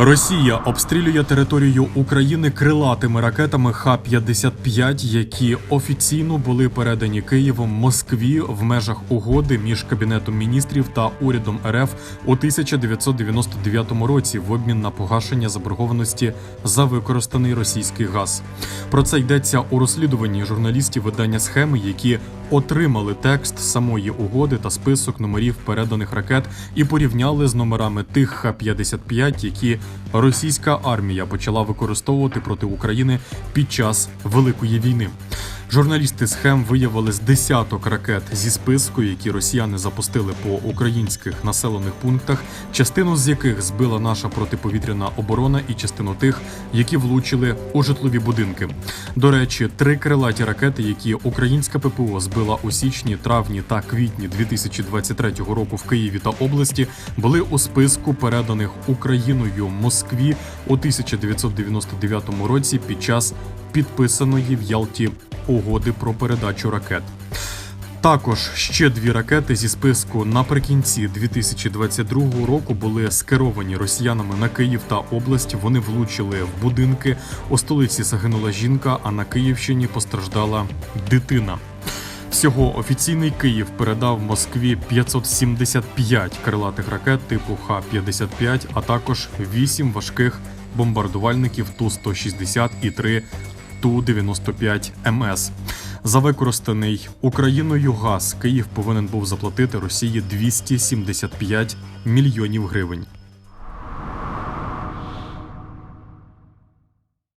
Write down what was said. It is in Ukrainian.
Росія обстрілює територію України крилатими ракетами Х-55, які офіційно були передані Києвом Москві в межах угоди між Кабінетом міністрів та урядом РФ у 1999 році в обмін на погашення заборгованості за використаний російський газ. Про це йдеться у розслідуванні журналістів видання схеми, які отримали текст самої угоди та список номерів переданих ракет і порівняли з номерами тих Х-55, які російська армія почала використовувати проти України під час Великої війни. Журналісти схем виявили з десяток ракет зі списку, які росіяни запустили по українських населених пунктах, частину з яких збила наша протиповітряна оборона, і частину тих, які влучили у житлові будинки. До речі, три крилаті ракети, які українська ППО збила у січні, травні та квітні 2023 року в Києві та області, були у списку переданих Україною Москві у 1999 році під час підписаної в Ялті угоди про передачу ракет. Також ще дві ракети зі списку наприкінці 2022 року були скеровані росіянами на Київ та область. Вони влучили в будинки. У столиці загинула жінка, а на Київщині постраждала дитина. Всього офіційний Київ передав Москві 575 крилатих ракет типу Х-55, а також 8 важких бомбардувальників Ту-160 і 3 Ту-95 МС. За використаний Україною газ Київ повинен був заплатити Росії 275 мільйонів гривень.